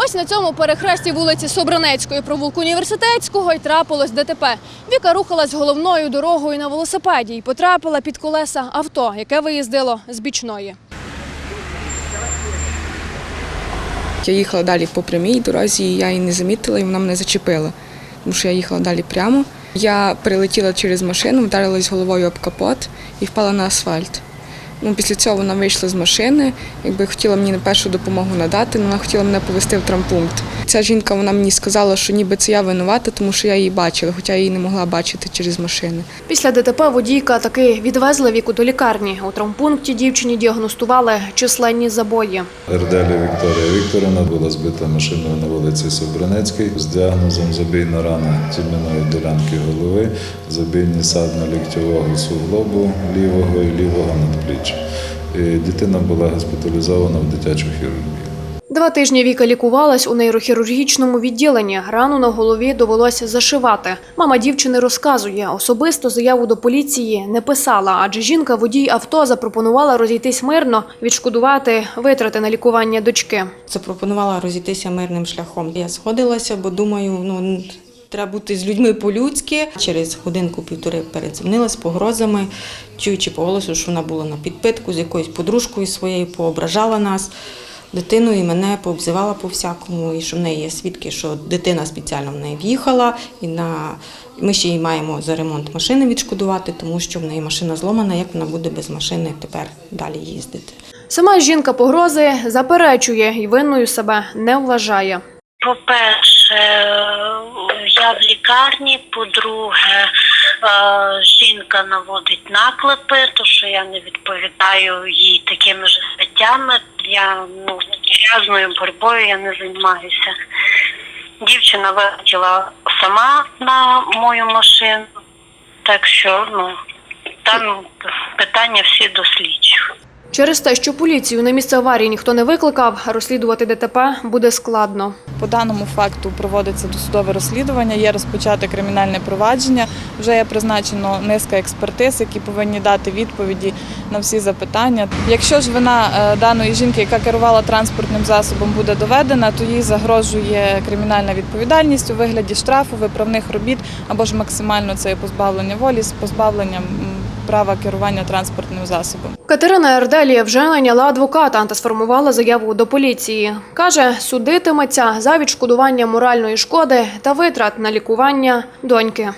Ось на цьому перехресті вулиці Собранецької провулку Університетського й трапилось ДТП. Віка рухалась головною дорогою на велосипеді і потрапила під колеса авто, яке виїздило з бічної. Я їхала далі по прямій дорозі, я її не замітила, і вона мене зачепила, тому що я їхала далі прямо. Я перелетіла через машину, вдарилась головою об капот і впала на асфальт. Ну, після цього вона вийшла з машини, якби хотіла мені на першу допомогу надати, але вона хотіла мене повезти в травмпункт. Ця жінка вона мені сказала, що ніби це я винувата, тому що я її бачила, хоча я її не могла бачити через машини. Після ДТП водійка таки відвезли віку до лікарні. У травмпункті дівчині діагностували численні забої. Ерделі Вікторія Вікторівна була збита машиною на вулиці Собранецькій з діагнозом забійна рана тім'яної ділянки голови, забійні садно-ліктьового суглобу лівого і лівого надпліччя. І Дитина була госпіталізована в дитячу хірургію. Два тижні Віка лікувалась у нейрохірургічному відділенні. Рану на голові довелося зашивати. Мама дівчини розказує, особисто заяву до поліції не писала, адже жінка водій авто запропонувала розійтись мирно, відшкодувати витрати на лікування дочки. запропонувала розійтися мирним шляхом. Я сходилася, бо думаю, ну треба бути з людьми по-людськи. Через годинку-півтори передзвонила з погрозами, чуючи по голосу, що вона була на підпитку з якоюсь подружкою своєю, поображала нас. Дитину і мене пообзивала по всякому, і що в неї є свідки, що дитина спеціально в неї в'їхала, і на ми ще їй маємо за ремонт машини відшкодувати, тому що в неї машина зломана, як вона буде без машини тепер далі їздити. Сама жінка погрози заперечує і винною себе не вважає. По-перше, я в лікарні. По-друге, е, жінка наводить наклепи, то що я не відповідаю їй такими ж статтями. Я ну грязною боротьбою я не займаюся. Дівчина вилетіла сама на мою машину, так що ну там питання всі до слідчих. Через те, що поліцію на місце аварії ніхто не викликав, розслідувати ДТП буде складно. По даному факту проводиться досудове розслідування, є розпочате кримінальне провадження. Вже є призначено низка експертиз, які повинні дати відповіді на всі запитання. Якщо ж вина е, даної жінки, яка керувала транспортним засобом, буде доведена, то їй загрожує кримінальна відповідальність у вигляді штрафу, виправних робіт або ж максимально це позбавлення волі з позбавленням права керування транспортним засобом. Катерина Ерделія вже найняла адвоката та сформувала заяву до поліції. Каже, судитиметься за відшкодування моральної шкоди та витрат на лікування доньки.